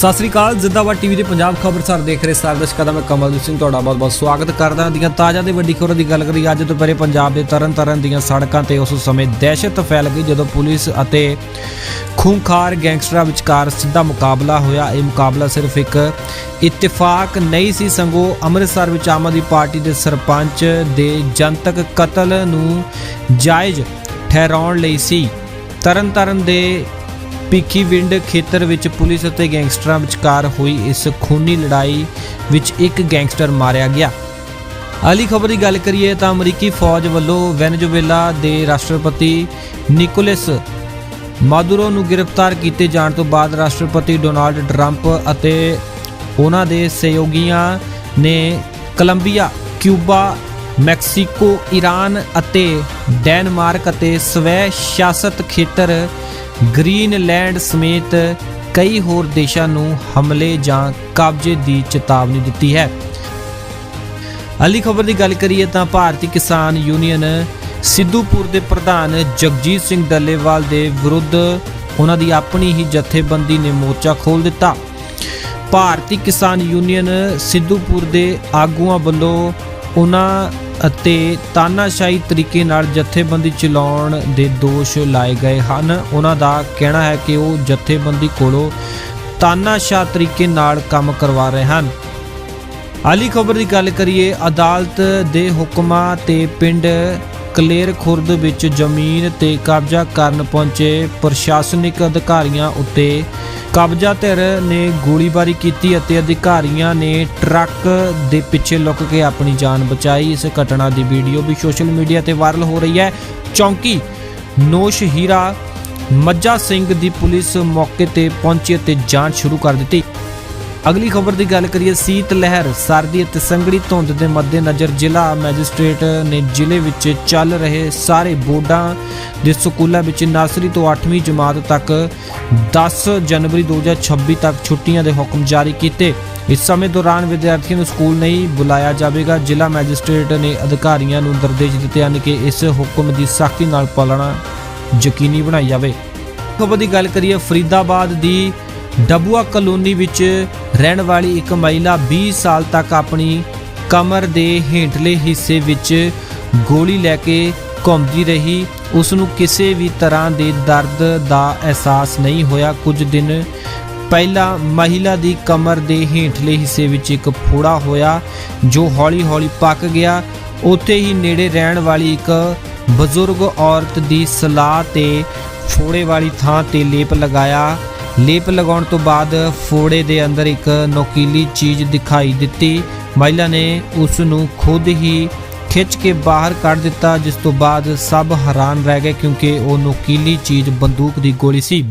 ਸਤਿ ਸ੍ਰੀ ਅਕਾਲ, ਜ਼ਿੰਦਾਬਾਦ ਟੀਵੀ ਦੇ ਪੰਜਾਬ ਖਬਰਸਾਰ ਦੇਖ ਰਹੇ ਸਾਰੇ ਦਰਸ਼ਕਾਂ ਦਾ ਮੈਂ ਕਮਲਦੀਪ ਸਿੰਘ, ਤੁਹਾਡਾ ਬਹੁਤ-ਬਹੁਤ ਸਵਾਗਤ ਕਰਦਾ ਹਾਂ। ਦੀਆਂ ਤਾਜ਼ਾ ਤੇ ਵੱਡੀ ਖਬਰਾਂ ਦੀ ਗੱਲ ਕਰੀ ਅੱਜ ਦੁਪਹਿਰੇ ਪੰਜਾਬ ਦੇ ਤਰਨ-ਤਾਰਨ ਦੀਆਂ ਸੜਕਾਂ ਤੇ ਉਸ ਸਮੇਂ ਦਹਿਸ਼ਤ ਫੈਲ ਗਈ, ਜਦੋਂ ਪੁਲਿਸ ਅਤੇ ਖੂੰਖਾਰ ਗੈਂਗਸਟਰਾਂ ਵਿਚਕਾਰ ਸਿੱਧਾ ਮੁਕਾਬਲਾ ਹੋਇਆ। ਇਹ ਮੁਕਾਬਲਾ ਸਿਰਫ ਇੱਕ ਇਤਫਾਕ ਨਹੀਂ ਸੀ, ਸੰਗੋ ਅੰਮ੍ਰਿਤਸਰ ਵਿੱਚ ਆਮ ਆਦਮੀ ਪਾਰਟੀ ਦੇ ਸਰਪੰਚ ਦੇ ਜਨਤਕ ਕਤਲ ਨੂੰ ਜਾਇਜ਼ ਠਹਿਰਾਉਣ ਲਈ ਸੀ। ਤਰਨਤਾਰਨ ਦੇ ਭਿੱਖੀਵਿੰਡ ਖੇਤਰ ਵਿੱਚ ਪੁਲਿਸ ਅਤੇ ਗੈਂਗਸਟਰਾਂ ਵਿਚਕਾਰ ਹੋਈ ਇਸ ਖੂਨੀ ਲੜਾਈ ਵਿੱਚ ਇੱਕ ਗੈਂਗਸਟਰ ਮਾਰਿਆ ਗਿਆ। ਅਗਲੀ ਖਬਰ ਦੀ ਗੱਲ ਕਰੀਏ ਤਾਂ ਅਮਰੀਕੀ ਫੌਜ ਵੱਲੋਂ ਵੈਨਜ਼ੁਏਲਾ ਦੇ ਰਾਸ਼ਟਰਪਤੀ ਨਿਕੋਲਸ ਮਾਦੁਰੋ ਨੂੰ ਗ੍ਰਿਫਤਾਰ ਕੀਤੇ ਜਾਣ ਤੋਂ ਬਾਅਦ ਰਾਸ਼ਟਰਪਤੀ ਡੋਨਾਲਡ ਟਰੰਪ ਅਤੇ ਉਹਨਾਂ ਦੇ ਸਹਿਯੋਗੀਆਂ ਨੇ ਕੋਲੰਬੀਆ, ਕਿਊਬਾ, ਮੈਕਸੀਕੋ ਈਰਾਨ ਅਤੇ ਡੈਨਮਾਰਕ ਅਤੇ ਸਵੈ ਸ਼ਾਸਤ ਖੇਤਰ ਗ੍ਰੀਨਲੈਂਡ ਸਮੇਤ ਕਈ ਹੋਰ ਦੇਸ਼ਾਂ ਨੂੰ ਹਮਲੇ ਜਾਂ ਕਬਜ਼ੇ ਦੀ ਚੇਤਾਵਨੀ ਦਿੱਤੀ ਹੈ। ਅਲੀ ਖਬਰ ਦੀ ਗੱਲ ਕਰੀਏ ਤਾਂ ਭਾਰਤੀ ਕਿਸਾਨ ਯੂਨੀਅਨ ਸਿੱਧੂਪੁਰ ਦੇ ਪ੍ਰਧਾਨ ਜਗਜੀਤ ਸਿੰਘ ਡੱਲੇਵਾਲ ਦੇ ਵਿਰੁੱਧ ਉਹਨਾਂ ਦੀ ਆਪਣੀ ਹੀ ਜਥੇਬੰਦੀ ਨੇ ਮੋਰਚਾ ਖੋਲ ਦਿੱਤਾ। ਭਾਰਤੀ ਕਿਸਾਨ ਯੂਨੀਅਨ ਸਿੱਧੂਪੁਰ ਦੇ ਆਗੂਆਂ ਵੱਲੋਂ ਉਹਨਾਂ ਅਤੇ ਤਾਨਾਸ਼ਾਹੀ ਤਰੀਕੇ ਨਾਲ ਜਥੇਬੰਦੀ ਚਲਾਉਣ ਦੇ ਦੋਸ਼ ਲਾਏ ਗਏ ਹਨ। ਉਹਨਾਂ ਦਾ ਕਹਿਣਾ ਹੈ ਕਿ ਉਹ ਜਥੇਬੰਦੀ ਕੋਲੋਂ ਤਾਨਾਸ਼ਾਹ ਤਰੀਕੇ ਨਾਲ ਕੰਮ ਕਰਵਾ ਰਹੇ ਹਨ। ਹਾਲੀ ਖਬਰ ਦੀ ਗੱਲ ਕਰੀਏ, ਅਦਾਲਤ ਦੇ ਹੁਕਮਾਂ ਤੇ ਪਿੰਡ ਕਲੇਰ ਖੁਰਦ ਵਿੱਚ ਜ਼ਮੀਨ ਤੇ ਕਬਜ਼ਾ ਕਰਨ ਪਹੁੰਚੇ ਪ੍ਰਸ਼ਾਸਨਿਕ ਅਧਿਕਾਰੀਆਂ ਉੱਤੇ ਕਬਜ਼ਾ ਧਿਰ ਨੇ ਗੋਲੀਬਾਰੀ ਕੀਤੀ ਅਤੇ ਅਧਿਕਾਰੀਆਂ ਨੇ ਟਰੱਕ ਦੇ ਪਿੱਛੇ ਲੁੱਕ ਕੇ ਆਪਣੀ ਜਾਨ ਬਚਾਈ। ਇਸ ਘਟਨਾ ਦੀ ਵੀਡੀਓ ਵੀ ਸੋਸ਼ਲ ਮੀਡੀਆ ਤੇ ਵਾਇਰਲ ਹੋ ਰਹੀ ਹੈ। ਚੌਂਕੀ ਨੋਸ਼ ਹੀਰਾ ਮੱਜਾ ਸਿੰਘ ਦੀ ਪੁਲਿਸ ਮੌਕੇ ਤੇ ਪਹੁੰਚੀ ਅਤੇ ਜਾਂਚ ਸ਼ੁਰੂ ਕਰ ਦਿੱਤੀ। ਅਗਲੀ ਖਬਰ ਦੀ ਗੱਲ ਕਰੀਏ, ਸੀਤ ਲਹਿਰ, ਸਰਦੀ ਅਤੇ ਸੰਘਣੀ ਧੁੰਦ ਦੇ ਮੱਦੇਨਜ਼ਰ ਜ਼ਿਲ੍ਹਾ ਮੈਜਿਸਟ੍ਰੇਟ ਨੇ ਜ਼ਿਲ੍ਹੇ ਵਿੱਚ ਚੱਲ ਰਹੇ ਸਾਰੇ ਬੋਰਡਾਂ ਦੇ ਸਕੂਲਾਂ ਵਿੱਚ ਨਰਸਰੀ ਤੋਂ 8ਵੀਂ ਜਮਾਤ ਤੱਕ 10 ਜਨਵਰੀ 2026 ਤੱਕ ਛੁੱਟੀਆਂ ਦੇ ਹੁਕਮ ਜਾਰੀ ਕੀਤੇ। ਇਸ ਸਮੇਂ ਦੌਰਾਨ ਵਿਦਿਆਰਥੀਆਂ ਨੂੰ ਸਕੂਲ ਨਹੀਂ ਬੁਲਾਇਆ ਜਾਵੇਗਾ। ਜ਼ਿਲ੍ਹਾ ਮੈਜਿਸਟ੍ਰੇਟ ਨੇ ਅਧਿਕਾਰੀਆਂ ਨੂੰ ਨਿਰਦੇਸ਼ ਦਿੱਤੇ ਹਨ ਕਿ ਇਸ ਹੁਕਮ ਦੀ ਸਖਤੀ ਨਾਲ ਪਾਲਣਾ ਯਕੀਨੀ ਬਣਾਈ ਜਾਵੇ। ਖਬਰ ਦੀ ਗੱਲ ਕਰੀਏ, ਫਰੀਦਾਬਾਦ ਦੀ ਡਬੂਆ ਕਲੋਨੀ ਵਿੱਚ ਰਹਿਣ ਵਾਲੀ ਇੱਕ ਮਹਿਲਾ 20 ਸਾਲ ਤੱਕ ਆਪਣੀ ਕਮਰ ਦੇ ਹੇਠਲੇ ਹਿੱਸੇ ਵਿੱਚ ਗੋਲੀ ਲੈ ਕੇ ਘੁੰਮਦੀ ਰਹੀ। ਉਸ ਨੂੰ ਕਿਸੇ ਵੀ ਤਰ੍ਹਾਂ ਦੇ ਦਰਦ ਦਾ ਅਹਿਸਾਸ ਨਹੀਂ ਹੋਇਆ। ਕੁਝ ਦਿਨ ਪਹਿਲਾਂ ਮਹਿਲਾ ਦੀ ਕਮਰ ਦੇ ਹੇਠਲੇ ਹਿੱਸੇ ਵਿੱਚ ਇੱਕ ਫੋੜਾ ਹੋਇਆ, ਜੋ ਹੌਲੀ-ਹੌਲੀ ਪੱਕ ਗਿਆ। ਉੱਥੇ ਹੀ ਨੇੜੇ ਰਹਿਣ ਵਾਲੀ ਇੱਕ ਬਜ਼ੁਰਗ ਔਰਤ ਦੀ ਸਲਾਹ ਤੇ ਫੋੜੇ ਵਾਲੀ ਥਾਂ ਤੇ ਲੇਪ ਲਗਾਇਆ। ਲੇਪ ਲਗਾਉਣ ਤੋਂ ਬਾਅਦ ਫੋੜੇ ਦੇ ਅੰਦਰ ਇੱਕ ਨੋਕੀਲੀ ਚੀਜ਼ ਦਿਖਾਈ ਦਿੱਤੀ। ਮਹਿਲਾ ਨੇ ਉਸ ਨੂੰ ਖੁਦ ਹੀ ਖਿੱਚ ਕੇ ਬਾਹਰ ਕੱਢ ਦਿੱਤਾ, ਜਿਸ ਤੋਂ ਬਾਅਦ ਸਭ ਹੈਰਾਨ ਰਹਿ ਗਏ ਕਿਉਂਕਿ ਉਹ ਨੋਕੀਲੀ ਚੀਜ਼ ਬੰਦੂਕ ਦੀ ਗੋਲੀ ਸੀ।